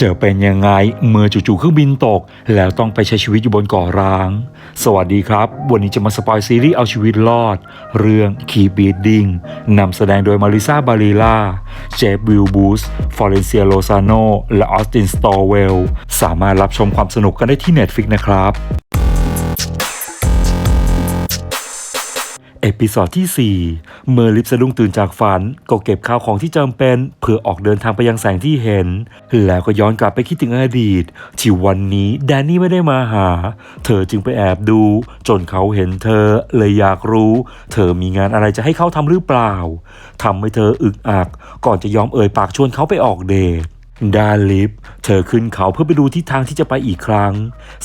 จะเป็นยังไงเมื่อจู่ๆเครื่องบินตก แล้วต้องไปใช้ชีวิตอยู่บนเกาะร้าง สวัสดีครับ วันนี้จะมาสปอยซีรีส์เอาชีวิตรอด เรื่อง Keep Beating นำแสดงโดยมาริซาบารีล่าเจฟวิลบูสฟอเรนเซียโลซาโนและออสตินสตอเวลสามารถรับชมความสนุกกันได้ที่ Netflix นะครับ เอพิ o d ดที่ 4 เมื่อลิฟสะดุ้งตื่นจากฝัน ก็เก็บข้าวของที่จำเป็น เพื่อออกเดินทางไปยังแสงที่เห็น แล้วก็ย้อนกลับไปคิดถึงอดีต ที่วันนี้แดนนี่ไม่ได้มาหา เธอจึงไปแอบดู จนเขาเห็นเธอ เลยอยากรู้ เธอมีงานอะไรจะให้เขาทำหรือเปล่าทำให้เธออึกอัก ก่อนจะยอมเอ่ยปากชวนเขาไปออกเดท ดานลิฟเธอขึ้นเขาเพื่อไปดูทิศทางที่จะไปอีกครั้ง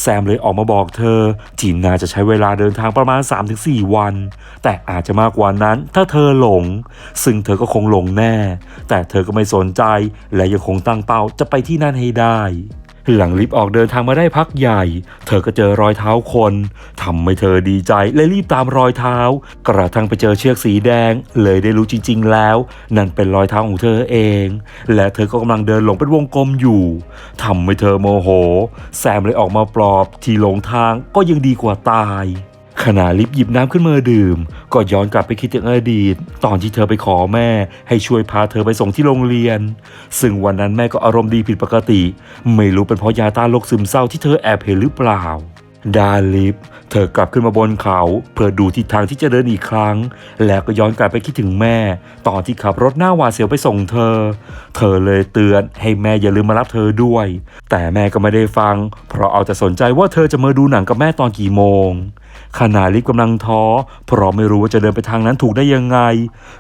แซมเลยออกมาบอกเธอทีน่าจะใช้เวลาเดินทางประมาณ 3-4 วัน แต่อาจจะมากกว่านั้นถ้าเธอหลง ซึ่งเธอก็คงหลงแน่ แต่เธอก็ไม่สนใจและยังคงตั้งเป้าจะไปที่นั่นให้ได้ หลังลิฟต์ออกเดินทางมาได้พักใหญ่ เธอก็เจอรอยเท้าคนทำให้เธอดีใจและรีบตามรอยเท้า กระทั่งไปเจอเชือกสีแดง เลยได้รู้จริง ๆ แล้ว นั่นเป็นรอยเท้าของเธอเอง และเธอก็กำลังเดินหลงเป็นวงกลมอยู่ทำให้เธอโมโห แซมเลยออกมาปลอบ ที่หลงทางก็ยังดีกว่าตาย ขณะลิฟหยิบน้ำขึ้นมาดื่ม ก็ย้อนกลับไปคิดถึงอดีต ตอนที่เธอไปขอแม่ ให้ช่วยพาเธอไปส่งที่โรงเรียน ซึ่งวันนั้นแม่ก็อารมณ์ดีผิดปกติ ไม่รู้เป็นเพราะยาต้านโรคซึมเศร้าที่เธอแอบเห็นหรือเปล่า ดาลิฟเธอกลับขึ้นมาบนเขา เพื่อดูทิศทางที่จะเดินอีกครั้ง แล้วก็ย้อนกลับไปคิดถึงแม่ ตอนที่ขับรถหน้าหวาดเสียวไปส่งเธอ เธอเลยเตือนให้แม่อย่าลืมมารับเธอด้วย แต่แม่ก็ไม่ได้ฟัง เพราะเอาแต่สนใจว่าเธอจะมาดูหนังกับแม่ตอนกี่โมง ขณะลิฟกำลังท้อเพราะไม่รู้ว่าจะเดินไปทางนั้นถูกได้ยังไง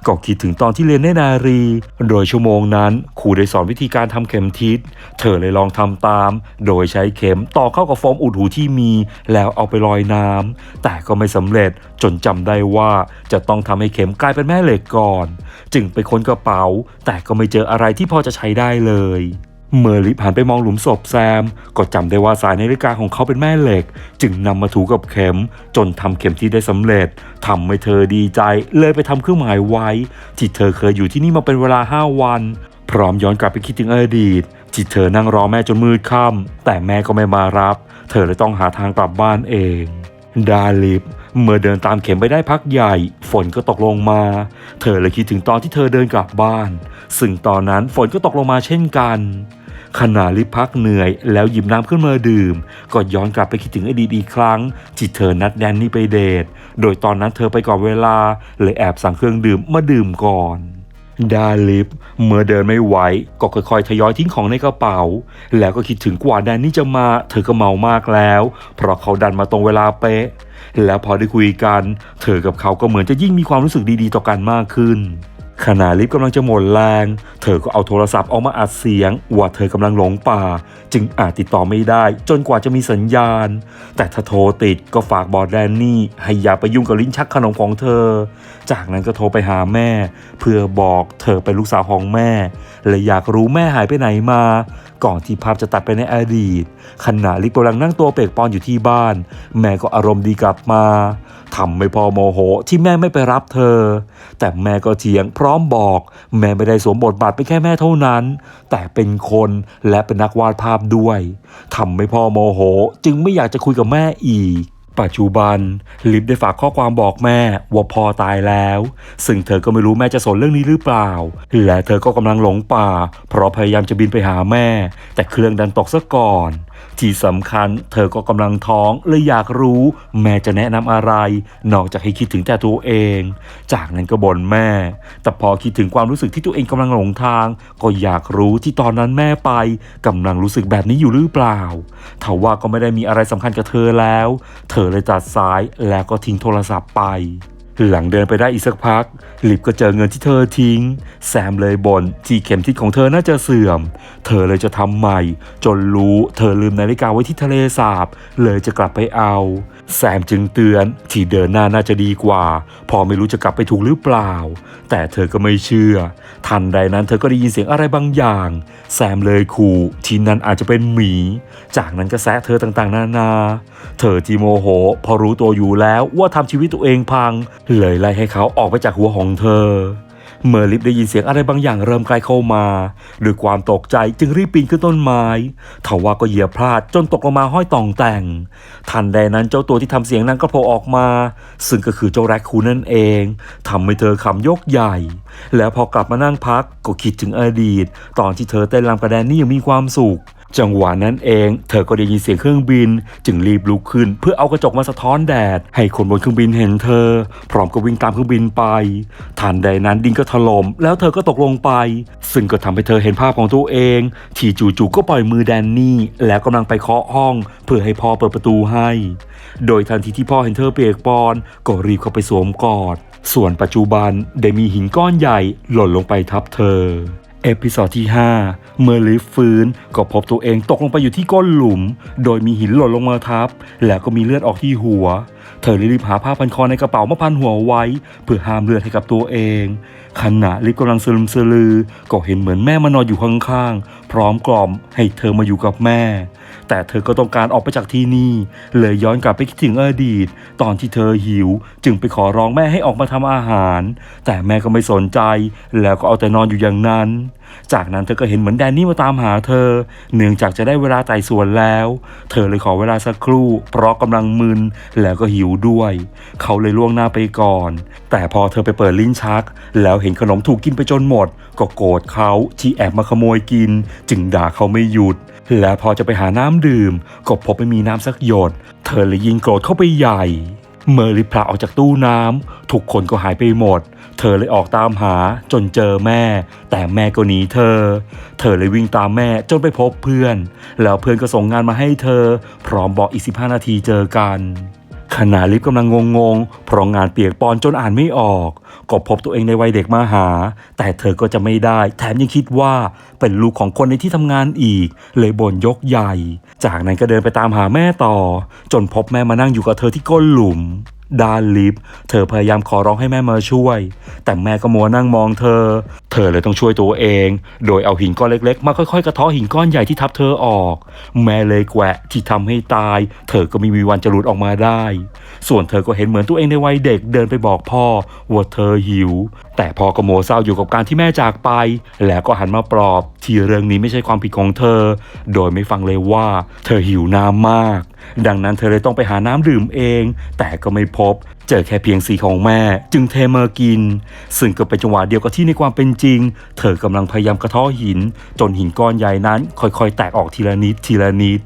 ก็คิดถึงตอนที่เรียนในนารี โดยชั่วโมงนั้นครูได้สอนวิธีการทำเข็มทิศ เธอเลยลองทำตาม โดยใช้เข็มต่อเข้ากับโฟมอุดหูที่มี แล้วเอาไปลอยน้ำแต่ก็ไม่สำเร็จจนจำได้ว่าจะต้องทำให้เข็มกลายเป็นแม่เหล็กก่อน จึงไปค้นกระเป๋า แต่ก็ไม่เจออะไรที่พอจะใช้ได้เลย เมื่อลิฟหันไปมองหลุมศพแซม ก็จำได้ว่าสายนาฬิกาของเขาเป็นแม่เหล็ก จึงนำมาถูกับเข็ม จนทำเข็มที่ได้สำเร็จทำให้เธอดีใจ เลยไปทำเครื่องหมายไว้ ที่เธอเคยอยู่ที่นี่มาเป็นเวลา 5 วัน พร้อมย้อนกลับไปคิดถึงอดีตที่เธอนั่งรอแม่จนมืดค่ำแต่แม่ก็ไม่มารับ เธอเลยต้องหาทางกลับบ้านเอง ดาลิฟเมื่อเดินตามเข็มไปได้พักใหญ่ ฝนก็ตกลงมา เธอเลยคิดถึงตอนที่เธอเดินกลับบ้าน ซึ่งตอนนั้นฝนก็ตกลงมาเช่นกัน ขณะลิฟพักเหนื่อย แล้วหยิบน้ำขึ้นมาดื่ม ก็ย้อนกลับไปคิดถึงอดีตอีกครั้งที่เธอนัดแดนนี่ไปเดท โดยตอนนั้นเธอไปก่อนเวลา เลยแอบสั่งเครื่องดื่มมาดื่มก่อนดาลิฟเมื่อเดินไม่ไหวก็ค่อยๆ ทยอยทิ้งของในกระเป๋า แล้วก็คิดถึงกว่าแดนนี่จะมา เธอก็เมามากแล้ว เพราะเขาดันมาตรงเวลาเป๊ะ แล้วพอได้คุยกัน เธอกับเขาก็เหมือนจะยิ่งมีความรู้สึกดีๆ ต่อกันมากขึ้น ขณะลิฟต์กำลังจะหมดแรง เธอก็เอาโทรศัพท์ออกมาอัดเสียง ว่าเธอกำลังหลงป่า จึงอาจติดต่อไม่ได้จนกว่าจะมีสัญญาณ แต่ถ้าโทรติดก็ฝากบอกแดนนี่ ให้อย่าไปยุ่งกับลิ้นชักขนมของเธอ จากนั้นก็โทรไปหาแม่ เพื่อบอกเธอเป็นลูกสาวของแม่ และอยากรู้แม่หายไปไหนมา ก่อนที่ภาพจะตัดไปในอดีต ขณะลิฟต์กำลังนั่งตัวเปียกปอนอยู่ที่บ้าน แม่ก็อารมณ์ดีกลับมา ทำไม่พอโมโหที่แม่ไม่ไปรับเธอ แต่แม่ก็เถียงพร้อมบอก แม่ไม่ได้สวมบทบาทเป็นแค่แม่เท่านั้น แต่เป็นคนและเป็นนักวาดภาพด้วยทำไม่พอโมโห จึงไม่อยากจะคุยกับแม่อีกปัจจุบัน ลิฟได้ฝากข้อความบอกแม่ว่าพ่อตายแล้ว ซึ่งเธอก็ไม่รู้แม่จะสนเรื่องนี้หรือเปล่า และเธอก็กำลังหลงป่า เพราะพยายามจะบินไปหาแม่ แต่เครื่องดันตกซะก่อน ที่สำคัญเธอก็กำลังท้องเลยอยากรู้ แม่จะแนะนำอะไร นอกจากให้คิดถึงแต่ตัวเอง จากนั้นก็บ่นแม่ แต่พอคิดถึงความรู้สึกที่ตัวเองกำลังหลงทาง ก็อยากรู้ที่ตอนนั้นแม่ไปกำลังรู้สึกแบบนี้อยู่หรือเปล่าทว่าก็ไม่ได้มีอะไรสำคัญกับเธอแล้ว เธอเลยตัดสายแล้วก็ทิ้งโทรศัพท์ไป หลังเดินไปได้อีกสักพัก ลิฟก็เจอเงินที่เธอทิ้ง แซมเลยบน่นที่เข็มทิศของเธอน่าจะเสื่อม เธอเลยจะทำใหม่ จนรู้เธอลืมนาฬิกาไว้ที่ทะเลสาบ เลยจะกลับไปเอา แซมจึงเตือนที่เดินหน้าน่าจะดีกว่า พอไม่รู้จะกลับไปถูกหรือเปล่า แต่เธอก็ไม่เชื่อ ทันใดนั้นเธอก็ได้ยินเสียงอะไรบางอย่าง แซมเลยขู่ที่นั่นอาจจะเป็นหมี จากนั้นก็แซะเธอต่างๆ นานา เธอที่โมโห พอรู้ตัวอยู่แล้วว่าทำชีวิตตัวเองพังเลยไล่ให้เขาออกไปจากหัวของเธอ เมื่อลิฟได้ยินเสียงอะไรบางอย่างเริ่มใกล้เข้ามาด้วยความตกใจจึงรีบปีนขึ้นต้นไม้ทว่าก็เหยียบพลาดจนตกลงมาห้อยต่องแต่ง ทันใดนั้นเจ้าตัวที่ทำเสียงนั้นก็โผล่ออกมา ซึ่งก็คือเจ้าแรคคูนนั่นเองทำให้เธอขำยกใหญ่ แล้วพอกลับมานั่งพักก็คิดถึงอดีต ตอนที่เธอเต้นรำกระแดนนี่ยังมีความสุข จังหวะนั้นเอง เธอก็ได้ยินเสียงเครื่องบิน จึงรีบลุกขึ้น เพื่อเอากระจกมาสะท้อนแดด ให้คนบนเครื่องบินเห็นเธอ พร้อมกับวิ่งตามเครื่องบินไปทันใดนั้นดินก็ถล่มแล้วเธอก็ตกลงไป ซึ่งก็ทำให้เธอเห็นภาพของตัวเอง ที่จู่ๆก็ปล่อยมือแดนนี่ แล้วกำลังไปเคาะห้อง เพื่อให้พ่อเปิดประตูให้ โดยทันทีที่พ่อเห็นเธอเปียกปอนก็รีบเข้าไปสวมกอด ส่วนปัจจุบันได้มีหินก้อนใหญ่หล่นลงไปทับเธอเอพิโซดที่ 5 เมื่อลิฟฟื้นก็พบตัวเองตกลงไปอยู่ที่ก้นหลุม โดยมีหินหล่นลงมาทับ แล้วก็มีเลือดออกที่หัว เธอรีบหาผ้าพันคอในกระเป๋ามาพันหัวไว้ เพื่อห้ามเลือดให้กับตัวเอง ขณะลิฟกำลังสลึมสลือ ก็เห็นเหมือนแม่มานอนอยู่ข้างๆพร้อมกล่อมให้เธอมาอยู่กับแม่ แต่เธอก็ต้องการออกไปจากที่นี่ เลยย้อนกลับไปคิดถึงอดีต ตอนที่เธอหิว จึงไปขอร้องแม่ให้ออกมาทำอาหาร แต่แม่ก็ไม่สนใจ แล้วก็เอาแต่นอนอยู่อย่างนั้น จากนั้นเธอก็เห็นเหมือนแดนนี่มาตามหาเธอ เนื่องจากจะได้เวลาไต่สวนแล้ว เธอเลยขอเวลาสักครู่ เพราะกำลังมึนแล้วก็หิวด้วย เขาเลยล่วงหน้าไปก่อน แต่พอเธอไปเปิดลิ้นชัก แล้วเห็นขนมถูกกินไปจนหมด ก็โกรธเขาที่แอบมาขโมยกิน จึงด่าเขาไม่หยุด และพอจะไปหาน้ำดื่ม ก็พบไม่มีน้ำสักหยด เธอเลยยิงโกรธเข้าไปใหญ่ เมื่อริพลาออกจากตู้น้ำทุกคนก็หายไปหมด เธอเลยออกตามหาจนเจอแม่ แต่แม่ก็หนีเธอ เธอเลยวิ่งตามแม่จนไปพบเพื่อน แล้วเพื่อนก็ส่งงานมาให้เธอ พร้อมบอกอีก15 นาทีเจอกัน ณะลิฟกำลังงงๆ เพราะงานเปียกปอนจนอ่านไม่ออก ก็พบตัวเองในวัยเด็กมาหา แต่เธอก็จะไม่ได้ แถมยังคิดว่าเป็นลูกของคนในที่ทำงานอีก เลยบ่นยกใหญ่ จากนั้นก็เดินไปตามหาแม่ต่อ จนพบแม่มานั่งอยู่กับเธอที่ก้นหลุม ด้านลิฟต์ เธอพยายามขอร้องให้แม่มาช่วย แต่แม่ก็มัวนั่งมองเธอ เธอเลยต้องช่วยตัวเอง โดยเอาหินก้อนเล็กๆ มาค่อยๆ กระเทาะหินก้อนใหญ่ที่ทับเธอออก แม่เลยแกะที่ทำให้ตาย เธอก็ไม่มีวันจะหลุดออกมาได้ ส่วนเธอก็เห็นเหมือนตัวเองในวัยเด็กเดินไปบอกพ่อว่าเธอหิว แต่พ่อก็โมเศร้าอยู่กับการที่แม่จากไป แล้วก็หันมาปลอบ ที่เรื่องนี้ไม่ใช่ความผิดของเธอ โดยไม่ฟังเลยว่า เธอหิวน้ำมาก ดังนั้นเธอเลยต้องไปหาน้ำดื่มเอง แต่ก็ไม่พบ เจอแค่เพียงสีของแม่ จึงเทมากิน ซึ่งก็เป็นจังหวะเดียวกับที่ในความเป็นจริง เธอกำลังพยายามกระทาะหิน จนหินก้อนใหญ่นั้น ค่อยๆ แตกออกทีละนิดทีละนิด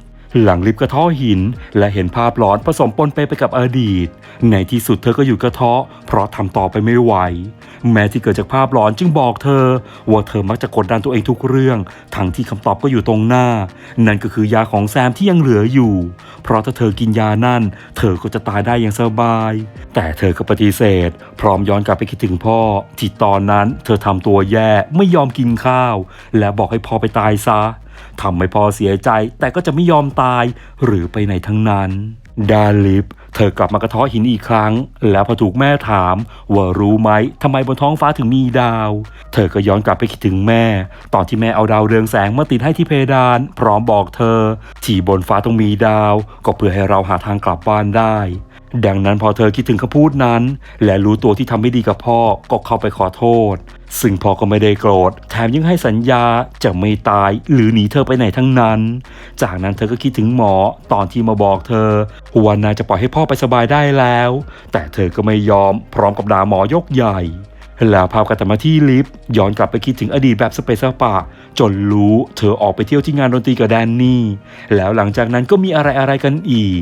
หลังลิฟต์กระทาะหิน และเห็นภาพหลอนผสมปนเปไปกับอดีต ในที่สุดเธอก็หยุดกระทาะเพราะทำต่อไปไม่ไหว แม้ที่เกิดจากภาพหลอนจึงบอกเธอ ว่าเธอมักจะกดดันตัวเองทุกเรื่อง ทั้งที่คำตอบก็อยู่ตรงหน้า นั่นก็คือยาของแซมที่ยังเหลืออยู่ เพราะถ้าเธอกินยานั่น เธอก็จะตายได้อย่างสบาย แต่เธอก็ปฏิเสธ พร้อมย้อนกลับไปคิดถึงพ่อ ที่ตอนนั้นเธอทำตัวแย่ไม่ยอมกินข้าว และบอกให้พ่อไปตายซะทำให้พ่อเสียใจ แต่ก็จะไม่ยอมตายหรือไปไหนทั้งนั้น ดาลิฟเธอกลับมากระท้อหินอีกครั้ง แล้วพอถูกแม่ถาม ว่ารู้ไหมทำไมบนท้องฟ้าถึงมีดาว เธอก็ย้อนกลับไปคิดถึงแม่ ตอนที่แม่เอาดาวเรืองแสงมาติดให้ที่เพดาน พร้อมบอกเธอ ที่บนฟ้าต้องมีดาว ก็เพื่อให้เราหาทางกลับบ้านได้ ดังนั้นพอเธอคิดถึงคำพูดนั้น และรู้ตัวที่ทำไม่ดีกับพ่อก็เข้าไปขอโทษ ซึ่งพ่อก็ไม่ได้โกรธ แถมยังให้สัญญาจะไม่ตายหรือหนีเธอไปไหนทั้งนั้น จากนั้นเธอก็คิดถึงหมอตอนที่มาบอกเธอว่านาจะปล่อยให้พ่อไปสบายได้แล้ว แต่เธอก็ไม่ยอมพร้อมกับด่าหมอยกใหญ่ แล้วภาพกลับมาที่ลิฟต์ย้อนกลับไปคิดถึงอดีตแบบสเปซสปะจนรู้เธอออกไปเที่ยวที่งานดนตรีกับแดนนี่ แล้วหลังจากนั้นก็มีอะไรอะไรกันอีก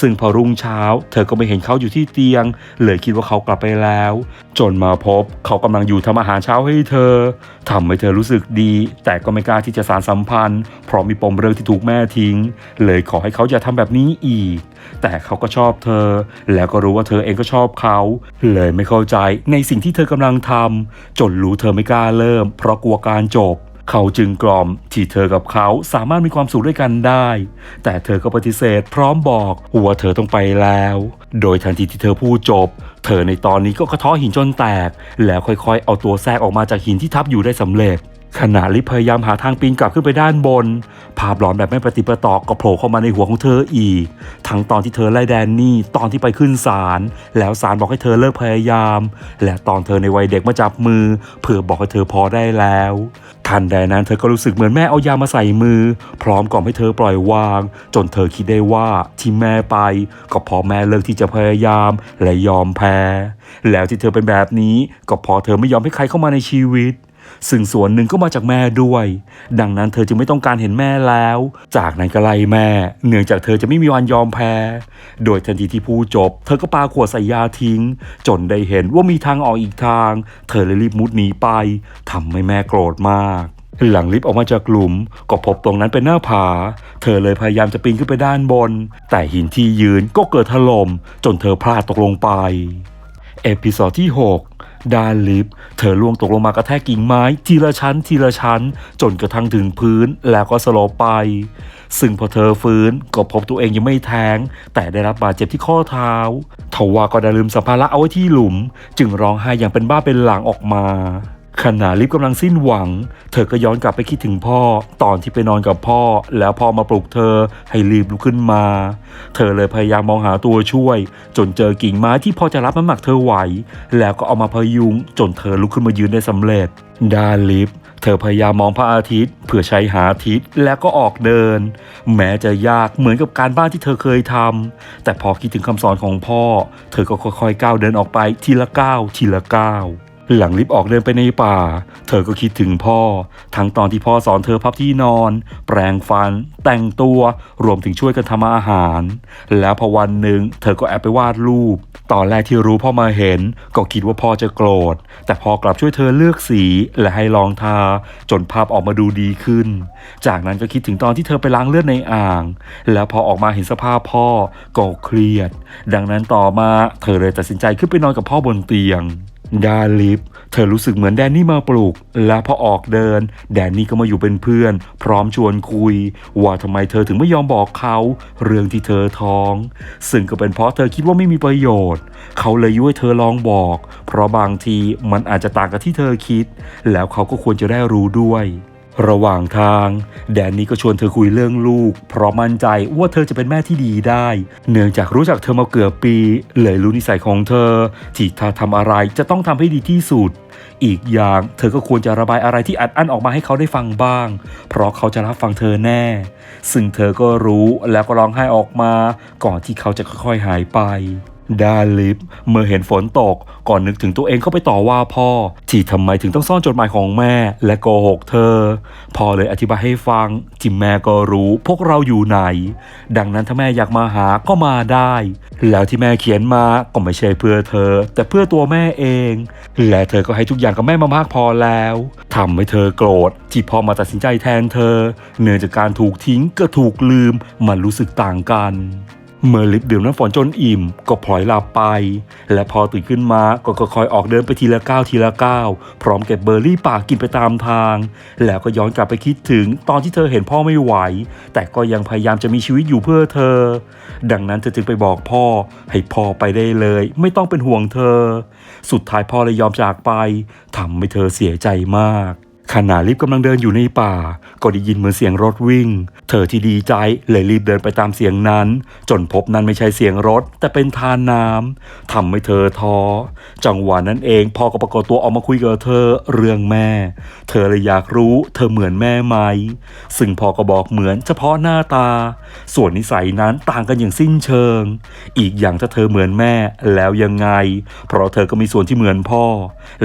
ซึ่งพอรุ่งเช้า เธอก็ไม่เห็นเขาอยู่ที่เตียง เลยคิดว่าเขากลับไปแล้ว จนมาพบเขากำลังอยู่ทำอาหารเช้าให้เธอทำให้เธอรู้สึกดี แต่ก็ไม่กล้าที่จะสารสัมพันธ์ เพราะมีปมเรื่องที่ถูกแม่ทิ้ง เลยขอให้เขาอย่าทำแบบนี้อีก แต่เขาก็ชอบเธอ แล้วก็รู้ว่าเธอเองก็ชอบเขา เลยไม่เข้าใจในสิ่งที่เธอกำลังทำจนรู้เธอไม่กล้าเริ่ม เพราะกลัวการจบ เขาจึงกล่อมที่เธอกับเขาสามารถมีความสุขด้วยกันได้ แต่เธอก็ปฏิเสธพร้อมบอกว่าเธอต้องไปแล้ว โดยทันทีที่เธอพูดจบ เธอในตอนนี้ก็กระทาะหินจนแตก แล้วค่อยๆ เอาตัวแทรกออกมาจากหินที่ทับอยู่ได้สำเร็จ ขณะลิฟพยายามหาทางปีนกลับขึ้นไปด้านบน ภาพหลอนแบบไม่ปฏิปต่อก็โผล่เข้ามาในหัวของเธออีก ทั้งตอนที่เธอไล่แดนนี่ตอนที่ไปขึ้นศาลแล้วศาลบอกให้เธอเลิกพยายาม และตอนเธอในวัยเด็กมาจับมือ เพื่อบอกให้เธอพอได้แล้วทันใดนั้นเธอก็รู้สึกเหมือนแม่เอายามาใส่มือ พร้อมกล่อมให้เธอปล่อยวาง จนเธอคิดได้ว่าที่แม่ไป ก็เพราะแม่เลิกที่จะพยายามและยอมแพ้ แล้วที่เธอเป็นแบบนี้ก็เพราะเธอไม่ยอมให้ใครเข้ามาในชีวิต ซึ่งส่วนหนึ่งก็มาจากแม่ด้วย ดังนั้นเธอจึงไม่ต้องการเห็นแม่แล้ว จากนั้นก็ไล่แม่ เนื่องจากเธอจะไม่มีวันยอมแพ้ โดยทันทีที่พูดจบ เธอก็ปาขวดใส่ยาทิ้ง จนได้เห็นว่ามีทางออกอีกทาง เธอเลยรีบมุดหนีไปทำให้แม่โกรธมากหลังลิฟต์ออกมาจากหลุม ก็พบตรงนั้นเป็นหน้าผา เธอเลยพยายามจะปีนขึ้นไปด้านบน แต่หินที่ยืนก็เกิดถล่มจนเธอพลาดตกลงไป เอพิโซดที่ 6 ด้านลิฟต์เธอล่วงตกลงมากระแทกกิ่งไม้ ทีละชั้นทีละชั้น จนกระทั่งถึงพื้นแล้วก็สลบไป ซึ่งพอเธอฟื้นก็พบตัวเองยังไม่แท้ง แต่ได้รับบาดเจ็บที่ข้อเท้าทว่าก็ได้ลืมสัมภาระเอาไว้ที่หลุม จึงร้องไห้อย่างเป็นบ้าเป็นหลังออกมา ขณะลิฟกำลังสิ้นหวัง เธอก็ย้อนกลับไปคิดถึงพ่อ ตอนที่ไปนอนกับพ่อ แล้วพ่อมาปลุกเธอให้รีบลุกขึ้นมา เธอเลยพยายามมองหาตัวช่วย จนเจอกิ่งไม้ที่พอจะรับน้ำหนักเธอไหว แล้วก็เอามาพยุง จนเธอลุกขึ้นมายืนได้สำเร็จด้านลิฟเธอพยายามมองพระอาทิตย์ เพื่อใช้หาทิศแล้วก็ออกเดิน แม้จะยากเหมือนกับการบ้านที่เธอเคยทำแต่พอคิดถึงคำสอนของพ่อ เธอก็ค่อยๆก้าวเดินออกไปทีละก้าวทีละก้าว หลังลิฟต์ออกเดินไปในป่า เธอก็คิดถึงพ่อ ทั้งตอนที่พ่อสอนเธอพับที่นอน แปรงฟัน แต่งตัว รวมถึงช่วยกันทำอาหาร แล้วพอวันหนึ่งเธอก็แอบไปวาดรูป ตอนแรกที่รู้พ่อมาเห็น ก็คิดว่าพ่อจะโกรธ แต่พอกลับช่วยเธอเลือกสีและให้ลองทา จนภาพออกมาดูดีขึ้น จากนั้นก็คิดถึงตอนที่เธอไปล้างเลือดในอ่าง แล้วพอออกมาเห็นสภาพพ่อก็เครียด ดังนั้นต่อมาเธอเลยตัดสินใจขึ้นไปนอนกับพ่อบนเตียง ดาลิฟเธอรู้สึกเหมือนแดนนี่มาปลุก และพอออกเดิน แดนนี่ก็มาอยู่เป็นเพื่อน พร้อมชวนคุย ว่าทำไมเธอถึงไม่ยอมบอกเขา เรื่องที่เธอท้อง ซึ่งก็เป็นเพราะเธอคิดว่าไม่มีประโยชน์ เขาเลยยุให้เธอลองบอก เพราะบางทีมันอาจจะต่างกับที่เธอคิด แล้วเขาก็ควรจะได้รู้ด้วย ระหว่างทาง แดนนี่ก็ชวนเธอคุยเรื่องลูก เพราะมั่นใจว่าเธอจะเป็นแม่ที่ดีได้ เนื่องจากรู้จักเธอมาเกือบปี เลยรู้นิสัยของเธอ ที่ถ้าทำอะไรจะต้องทำให้ดีที่สุด อีกอย่างเธอก็ควรจะระบายอะไรที่อัดอั้นออกมาให้เขาได้ฟังบ้าง เพราะเขาจะรับฟังเธอแน่ ซึ่งเธอก็รู้แล้วก็ร้องไห้ออกมา ก่อนที่เขาจะค่อยๆหายไป ดานลิฟเมื่อเห็นฝนตกก่อนนึกถึงตัวเองเข้าไปต่อว่าพ่อ ที่ทำไมถึงต้องซ่อนจดหมายของแม่ และโกหกเธอ พ่อเลยอธิบายให้ฟังที่แม่ก็รู้พวกเราอยู่ไหน ดังนั้นถ้าแม่อยากมาหาก็มาได้ แล้วที่แม่เขียนมาก็ไม่ใช่เพื่อเธอ แต่เพื่อตัวแม่เอง และเธอก็ให้ทุกอย่างกับแม่มามากพอแล้วทำให้เธอโกรธที่พ่อมาตัดสินใจแทนเธอ เนื่องจากการถูกทิ้งก็ถูกลืมมันรู้สึกต่างกัน เมื่อลิฟดื่มน้ำฝนจนอิ่ม ก็พลอยหลับไป และพอตื่นขึ้นมาก็ค่อยๆออกเดินไปทีละก้าวทีละก้าวพร้อมเก็บเบอร์รี่ป่ากินไปตามทาง แล้วก็ย้อนกลับไปคิดถึงตอนที่เธอเห็นพ่อไม่ไหว แต่ก็ยังพยายามจะมีชีวิตอยู่เพื่อเธอ ดังนั้นเธอจึงไปบอกพ่อ ให้พ่อไปได้เลย ไม่ต้องเป็นห่วงเธอ สุดท้ายพ่อเลยยอมจากไปทำให้เธอเสียใจมากขณะลิฟต์กำลังเดินอยู่ในป่า ก็ได้ยินเหมือนเสียงรถวิ่ง เธอที่ดีใจเลยรีบเดินไปตามเสียงนั้น จนพบนั้นไม่ใช่เสียงรถ แต่เป็นทานน้ำทำให้เธอท้อ จังหวะนั้นเองพ่อก็ปรากฏตัวออกมาคุยกับเธอเรื่องแม่ เธอเลยอยากรู้เธอเหมือนแม่ไหม ซึ่งพ่อก็บอกเหมือนเฉพาะหน้าตา ส่วนนิสัยนั้นต่างกันอย่างสิ้นเชิง อีกอย่างถ้าเธอเหมือนแม่แล้วยังไง เพราะเธอก็มีส่วนที่เหมือนพ่อ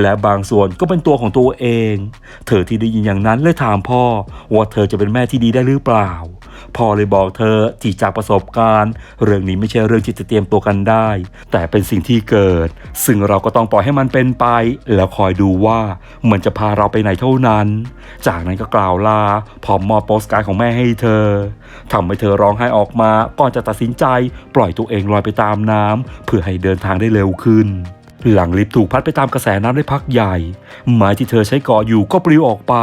และบางส่วนก็เป็นตัวของตัวเอง เธอที่ได้ยินอย่างนั้นเลยถามพ่อว่าเธอจะเป็นแม่ที่ดีได้หรือเปล่า พ่อเลยบอกเธอที่จากประสบการณ์ เรื่องนี้ไม่ใช่เรื่องที่จะเตรียมตัวกันได้ แต่เป็นสิ่งที่เกิด ซึ่งเราก็ต้องปล่อยให้มันเป็นไป แล้วคอยดูว่ามันจะพาเราไปไหนเท่านั้น จากนั้นก็กล่าวลาพร้อมมอบโปสการ์ดของแม่ให้เธอทำให้เธอร้องไห้ออกมาก่อนจะตัดสินใจ ปล่อยตัวเองลอยไปตามน้ำเพื่อให้เดินทางได้เร็วขึ้น หลังลิฟต์ถูกพัดไปตามกระแสน้ำได้พักใหญ่ ไม้ที่เธอใช้เกาะอยู่ก็ปลิวออกไป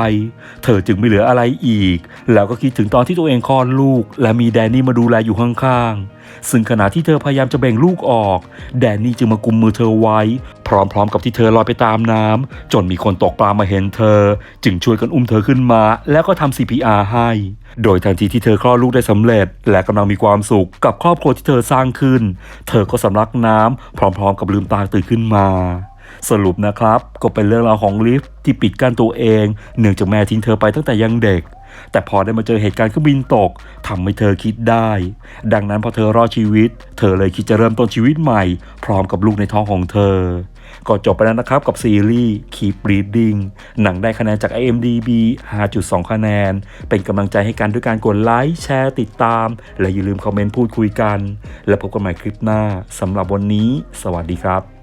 เธอจึงไม่เหลืออะไรอีก แล้วก็คิดถึงตอนที่ตัวเองคลอดลูก และมีแดนนี่มาดูแลอยู่ข้างๆ ซึ่งขณะที่เธอพยายามจะแบ่งลูกออก แดนนี่จึงมากุมมือเธอไว้ พร้อมๆกับที่เธอลอยไปตามน้ำจนมีคนตกปลามาเห็นเธอ จึงช่วยกันอุ้มเธอขึ้นมา แล้วก็ทำ CPR ให้ โดยทันทีที่เธอคลอดลูกได้สำเร็จ และกำลังมีความสุขกับครอบครัวที่เธอสร้างขึ้น เธอก็สำลักน้ำพร้อมๆ กับลืมตาตื่นขึ้นมาสรุปนะครับ ก็เป็นเรื่องราวของลิฟที่ปิดกั้นตัวเอง เนื่องจากแม่ทิ้งเธอไปตั้งแต่ยังเด็ก แต่พอได้มาเจอเหตุการณ์เครื่องบินตกทำให้เธอคิดได้ ดังนั้นพอเธอรอดชีวิต เธอเลยคิดจะเริ่มต้นชีวิตใหม่ พร้อมกับลูกในท้องของเธอ ก็จบไปแล้วนะครับกับซีรีส์ Keep Reading หนังได้คะแนนจาก IMDB 5.2 คะแนน เป็นกำลังใจให้กันด้วยการกดไลค์แชร์ติดตาม และอย่าลืมคอมเมนต์พูดคุยกัน แล้วพบกันใหม่คลิปหน้าสำหรับวันนี้ สวัสดีครับ